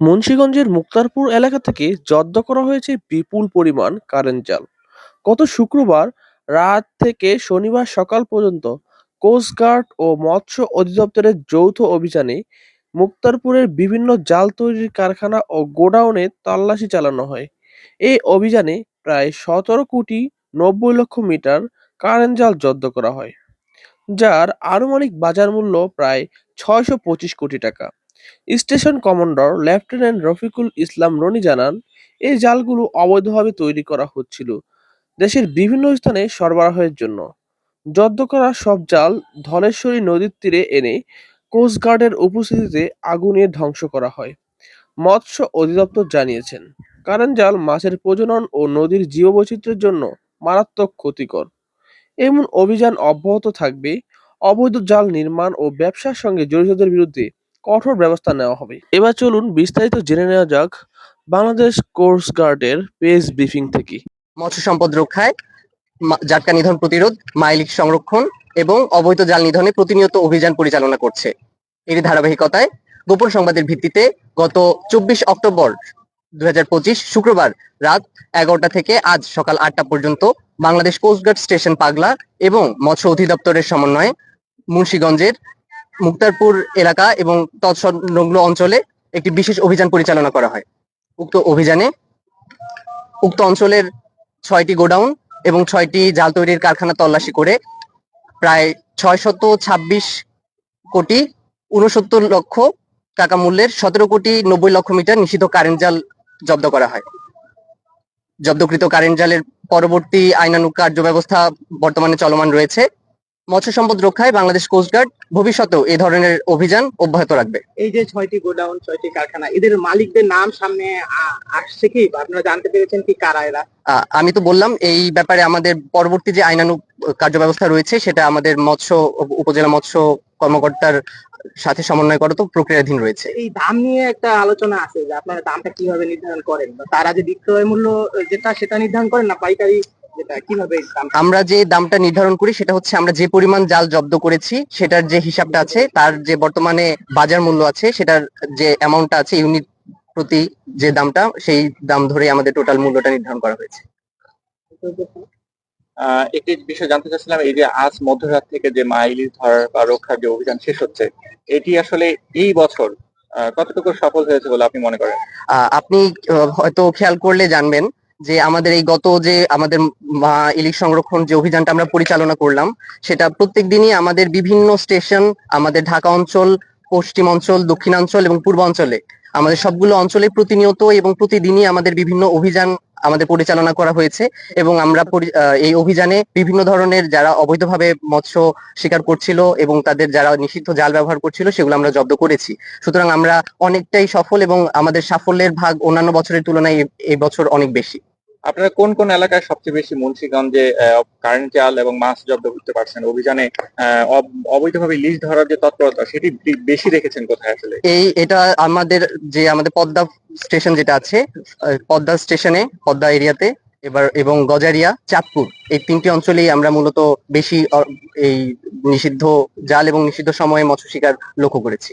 মুন্সিগঞ্জের মুক্তারপুর এলাকা থেকে জব্দ করা হয়েছে বিপুল পরিমাণ কারেন্ট জাল গত শুক্রবার রাত থেকে শনিবার সকাল পর্যন্ত কোস্টগার্ড ও মৎস্য অধিদপ্তরের যৌথ অভিযানে মুক্তারপুরের বিভিন্ন জাল তৈরির কারখানা ও গোডাউনে তল্লাশি চালানো হয়। এই অভিযানে প্রায় সতেরো কোটি নব্বই লক্ষ মিটার কারেন্ট জাল জব্দ করা হয়, যার আনুমানিক বাজার মূল্য প্রায় ছয়শো পঁচিশ কোটি টাকা। Station commander lieutenant Rafiqul Islam Roni জানান, এই জালগুলো অবৈধভাবে তৈরি করা হচ্ছিল দেশের বিভিন্ন স্থানে সরবরাহের জন্য। জব্দ করা সব জাল ধলেশ্বরী নদীর তীরে এনে কোস্টগার্ডের উপস্থিতিতে আগুনে ধ্বংস করা হয়, মৎস্য অধিদপ্তর জানিয়েছেন। কারেন্ট জাল মাছের প্রজনন ও নদীর জীববৈচিত্র্যের জন্য মারাত্মক ক্ষতিকর। এমন অভিযান অব্যাহত থাকবে। অবৈধ জাল নির্মাণ ও ব্যবসার সঙ্গে জড়িতদের বিরুদ্ধে কঠোর ব্যবস্থা নেওয়া হবে। এবার চলুন বিস্তারিত জেনে নেওয়া যাক বাংলাদেশ কোর্স গার্ডের পেজ ব্রিফিং থেকে। মৎস্য সম্পদ রক্ষায় জাটকা নিধন প্রতিরোধ মাইলিক সংরক্ষণ এবং অবৈধ জাল নিধনে প্রতিনিয়ত অভিযান পরিচালনা করছে। এর ধারাবাহিকতায় গোপন সংবাদের ভিত্তিতে গত চব্বিশ অক্টোবর দুই হাজার পঁচিশ শুক্রবার রাত এগারোটা থেকে আজ সকাল আটটা পর্যন্ত বাংলাদেশ কোস্টগার্ড স্টেশন পাগলা এবং মৎস্য অধিদপ্তরের সমন্বয়ে মুন্সিগঞ্জের মুক্তারপুর এলাকা এবং তৎসংলগ্ন অঞ্চলে একটি বিশেষ অভিযান পরিচালনা করা হয়। উক্ত অভিযানে উক্ত অঞ্চলের ছয়টি গোডাউন এবং ছয়টি জাল তৈরির কারখানা তল্লাশি করে প্রায় ছয়শত ছাব্বিশ কোটি উনসত্তর লক্ষ টাকা মূল্যের সতেরো কোটি নব্বই লক্ষ মিটার নিষিদ্ধ কারেন্ট জাল জব্দ করা হয়। জব্দকৃত কারেন্ট জালের পরবর্তী আইনানুগ কার্য ব্যবস্থা বর্তমানে চলমান রয়েছে। মৎস্য সম্পদ রক্ষায় বাংলাদেশ কোস্টগার্ড ভবিষ্যতেও এই ধরনের অভিযান অব্যাহত রাখবে। এই যে ছয়টি গোডাউন ছয়টি কারখানা এদের মালিকদের নাম সামনে আসছে কি? আপনারা জানতে পেরেছেন কি কারা এরা? আমি তো বললাম এই ব্যাপারে আমাদের পরবর্তী যে আইনানুগ কার্য ব্যবস্থা রয়েছে সেটা আমাদের মৎস্য উপজেলা মৎস্য কর্মকর্তার সাথে সমন্বয় করা তো প্রক্রিয়াধীন রয়েছে। এই দাম নিয়ে একটা আলোচনা আছে যে আপনারা দামটা কীভাবে নির্ধারণ করেন? তারা যে বিক্রয় মূল্য যেটা সেটা নির্ধারণ করেন না পাইকারি আমরা যে দামটা নির্ধারণ করি সেটা হচ্ছে আমরা যে পরিমাণ জাল জব্দ করেছি সেটার যে হিসাবটা আছে তার যে বর্তমানে বাজার মূল্য আছে সেটার যে অ্যামাউন্টটা আছে ইউনিট প্রতি যে দামটা সেই দাম ধরে আমাদের টোটাল মূল্যটা নির্ধারণ করা হয়েছে। আহ, একটি বিষয় জানতে চাচ্ছিলাম এই যে আজ মধ্যরাত থেকে যে মাইলিস ধরার বা রক্ষার যে অভিযান শেষ হচ্ছে এটি আসলে এই বছর আহ, কতটুকু সফল হয়েছে বলে আপনি মনে করেন? আহ, আপনি আহ, হয়তো খেয়াল করলে জানবেন যে আমাদের এই গত যে আমাদের ইলিশ সংরক্ষণ যে অভিযানটা আমরা পরিচালনা করলাম, সেটা প্রত্যেক দিনই আমাদের বিভিন্ন স্টেশন, আমাদের ঢাকা অঞ্চল, পশ্চিম অঞ্চল, দক্ষিণাঞ্চল এবং পূর্বাঞ্চলে আমাদের সবগুলো অঞ্চলে প্রতিনিয়ত এবং প্রতিদিনই আমাদের বিভিন্ন অভিযান আমাদের পরিচালনা করা হয়েছে এবং আমরা এই অভিযানে বিভিন্ন ধরনের যারা অবৈধভাবে মৎস্য শিকার করছিল এবং তাদের যারা নিষিদ্ধ জাল ব্যবহার করছিল সেগুলো আমরা জব্দ করেছি। সুতরাং আমরা অনেকটাই সফল এবং আমাদের সাফল্যের ভাগ অন্যান্য বছরের তুলনায় এই বছর অনেক বেশি। আপনারা কোন কোন এলাকায় সবচেয়ে বেশি মুন্সিগঞ্জে কারেন্ট জাল এবং মাছ জব্দ করতে পারছেন? অভিযানে অবৈধভাবে লিজ ধরার যে তৎপরতা, সেটি বেশি দেখেছেন কোথায় আসলে? এই, এটা আমাদের যে, আমাদের পদ্মা স্টেশন যেটা আছে পদ্মা স্টেশনে, পদ্মা এরিয়াতে, এবার, এবং গজারিয়া, চাঁদপুর, এই তিনটি অঞ্চলেই আমরা মূলত বেশি এই নিষিদ্ধ জাল এবং নিষিদ্ধ সময়ে মৎস্য শিকার লক্ষ্য করেছি।